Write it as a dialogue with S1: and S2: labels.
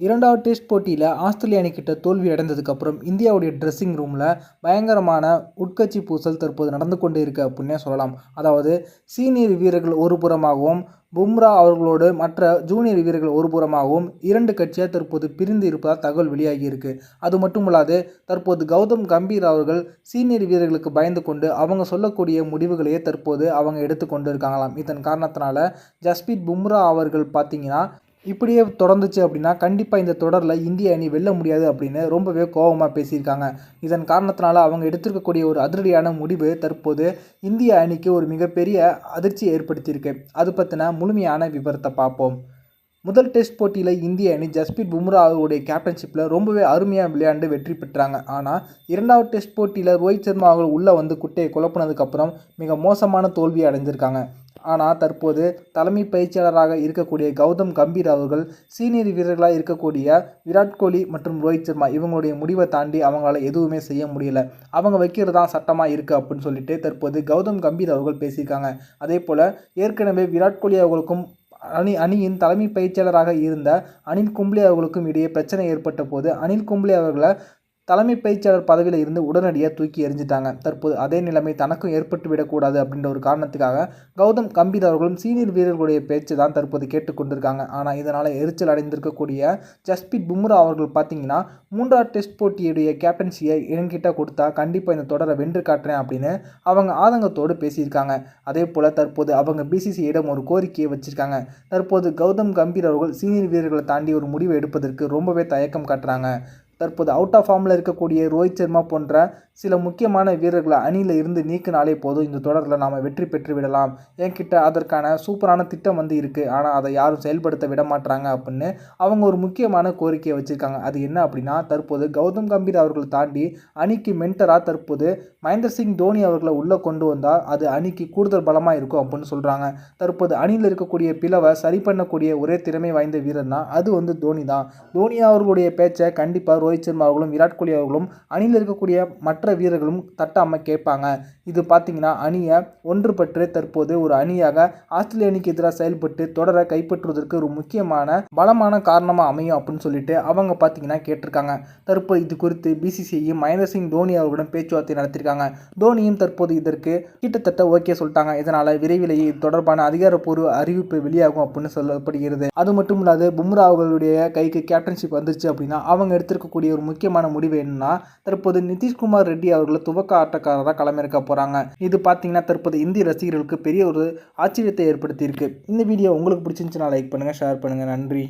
S1: இரண்டாவது டெஸ்ட் போட்டியில் ஆஸ்திரேலிய அணிக்கிட்ட தோல்வி அடைந்ததுக்கப்புறம் இந்தியாவுடைய ட்ரெஸ்ஸிங் ரூமில் பயங்கரமான உட்கட்சி பூசல் தற்போது நடந்து கொண்டு இருக்கு அப்படின்னே சொல்லலாம். அதாவது சீனியர் வீரர்கள் ஒரு புறமாகவும் பும்ரா அவர்களோடு மற்ற ஜூனியர் வீரர்கள் ஒரு புறமாகவும் இரண்டு கட்சியாக தற்போது பிரிந்து இருப்பதாக தகவல் வெளியாகி இருக்கு. அது மட்டுமல்லாது தற்போது கௌதம் கம்பீர் அவர்கள் சீனியர் வீரர்களுக்கு பயந்து கொண்டு அவங்க சொல்லக்கூடிய முடிவுகளையே தற்போது அவங்க எடுத்துக்கொண்டு இருக்காங்களாம். இதன் காரணத்தினால ஜஸ்பீத் பும்ரா அவர்கள் பார்த்தீங்கன்னா இப்படியே தொடர்ந்துச்சு அப்படின்னா கண்டிப்பாக இந்த தொடரில் இந்திய அணி வெல்ல முடியாது அப்படின்னு ரொம்பவே கோபமாக பேசியிருக்காங்க. இதன் காரணத்தினால அவங்க எடுத்திருக்கக்கூடிய ஒரு அதிரடியான முடிவு தற்போது இந்திய அணிக்கு ஒரு மிகப்பெரிய அதிர்ச்சியை ஏற்படுத்தியிருக்கு. அது பற்றின முழுமையான விவரத்தை பார்ப்போம். முதல் டெஸ்ட் போட்டியில் இந்திய அணி ஜஸ்பீத் பும்ரா அவருடைய கேப்டன்ஷிப்பில் ரொம்பவே அருமையாக விளையாண்டு வெற்றி பெற்றாங்க. ஆனால் இரண்டாவது டெஸ்ட் போட்டியில் ரோஹித் சர்மா அவர்கள் உள்ளே வந்து குட்டையை குழப்பினதுக்கப்புறம் மிக மோசமான தோல்வி அடைஞ்சிருக்காங்க. ஆனால் தற்போது தலைமை பயிற்சியாளராக இருக்கக்கூடிய கௌதம் கம்பீர் அவர்கள் சீனியர் வீரர்களாக இருக்கக்கூடிய விராட் கோலி மற்றும் ரோஹித் சர்மா இவங்களுடைய முடிவை தாண்டி அவங்களால எதுவுமே செய்ய முடியல. அவங்க வைக்கிறது தான் சட்டமாக இருக்குது அப்படின்னு சொல்லிட்டு தற்போது கௌதம் கம்பீர் அவர்கள் பேசியிருக்காங்க. அதே போல் ஏற்கனவே விராட் கோலி அவர்களுக்கும் அணி அணியின் தலைமை பயிற்சியாளராக இருந்த அனில் கும்ப்ளே அவர்களுக்கும் இடையே பிரச்சனை ஏற்பட்ட போது அனில் கும்ப்ளே அவர்களை தலைமை பயிற்சியாளர் பதவியில் இருந்து உடனடியாக தூக்கி எறிஞ்சிட்டாங்க. தற்போது அதே நிலைமை தனக்கும் ஏற்பட்டு விடக்கூடாது அப்படின்ற ஒரு காரணத்துக்காக கௌதம் கம்பீர் அவர்களும் சீனியர் வீரர்களுடைய பேச்சு தான் தற்போது கேட்டுக்கொண்டிருக்காங்க ஆனால் இதனால் எரிச்சல் அடைந்திருக்கக்கூடிய ஜஸ்பீத் பும்ரா அவர்கள் பார்த்தீங்கன்னா மூன்றாவது டெஸ்ட் போட்டியுடைய கேப்டன்சியை என்கிட்ட கொடுத்தா கண்டிப்பாக இந்த தொடரை வென்று காட்டுறேன் அப்படின்னு அவங்க ஆதங்கத்தோடு பேசியிருக்காங்க. அதே போல் தற்போது அவங்க பிசிசியிடம் ஒரு கோரிக்கையை வச்சுருக்காங்க. தற்போது கௌதம் கம்பீர் அவர்கள் சீனியர் வீரர்களை தாண்டி ஒரு முடிவை எடுப்பதற்கு ரொம்பவே தயக்கம் காட்டுறாங்க. தற்போது அவுட் ஆஃப் ஃபார்மில் இருக்கக்கூடிய ரோஹித் சர்மா போன்ற சில முக்கியமான வீரர்களை அணியில் இருந்து நீக்கினாலே போதும். இந்த தொடரில் நாம் வெற்றி பெற்று விடலாம். என்கிட்ட அதற்கான சூப்பரான திட்டம் வந்து இருக்குது ஆனால் அதை யாரும் செயல்படுத்த விட மாட்டாங்க அப்படின்னு அவங்க ஒரு முக்கியமான கோரிக்கையை வச்சுருக்காங்க. அது என்ன அப்படின்னா தற்போது கௌதம் கம்பீர் அவர்களை தாண்டி அணிக்கு மென்டராக தற்போது மகேந்திர சிங் தோனி அவர்களை உள்ளே கொண்டு வந்தால் அது அணிக்கு கூடுதல் பலமாக இருக்கும் அப்படின்னு சொல்கிறாங்க தற்போது அணியில் இருக்கக்கூடிய பிளவை சரி பண்ணக்கூடிய ஒரே திறமை வாய்ந்த வீரர் தான் அது வந்து தோனி தான். தோனி அவர்களுடைய பேச்சை கண்டிப்பாக ரோஹித் சர்மா அவர்களும் விராட் கோலி அவர்களும் அணியில் இருக்கக்கூடிய மற்ற மற்ற வீரர்களும் தட்டாமல் கேட்பாங்க. இது பார்த்தீங்கன்னா அணியை ஒன்றுபற்று தற்போது ஒரு அணியாக ஆஸ்திரேலிய அணிக்கு எதிராக செயல்பட்டு தொடர கைப்பற்றுவதற்கு ஒரு முக்கியமான பலமான காரணமாக அமையும் அப்படின்னு சொல்லிட்டு அவங்க பார்த்தீங்கன்னா கேட்டிருக்காங்க. தற்போது இது குறித்து பிசிசிஐயும் மகேந்திர சிங் தோனி அவர்களுடன் பேச்சுவார்த்தை நடத்திருக்காங்க தோனியும் தற்போது இதற்கு கிட்டத்தட்ட ஓகே சொல்லிட்டாங்க. இதனால் விரைவிலேயே இது தொடர்பான அதிகாரப்பூர்வ அறிவிப்பு வெளியாகும் அப்படின்னு சொல்லப்படுகிறது. அது மட்டும் இல்லாது பும்ரா அவர்களுடைய கைக்கு கேப்டன்ஷிப் வந்துருச்சு அப்படின்னா அவங்க எடுத்திருக்கக்கூடிய ஒரு முக்கியமான முடிவு என்னன்னா தற்போது நிதிஷ்குமார் ரெட்டி அவர்களை துவக்க ஆட்டக்காரராக களமிறக்க போகிறாங்க இது பார்த்தீங்கன்னா தற்போது இந்திய ரசிகர்களுக்கு பெரிய ஒரு ஆச்சரியத்தை ஏற்படுத்தியிருக்கு. இந்த வீடியோ உங்களுக்கு பிடிச்சிருந்துச்சுன்னா லைக் பண்ணுங்கள் ஷேர் பண்ணுங்கள் நன்றி.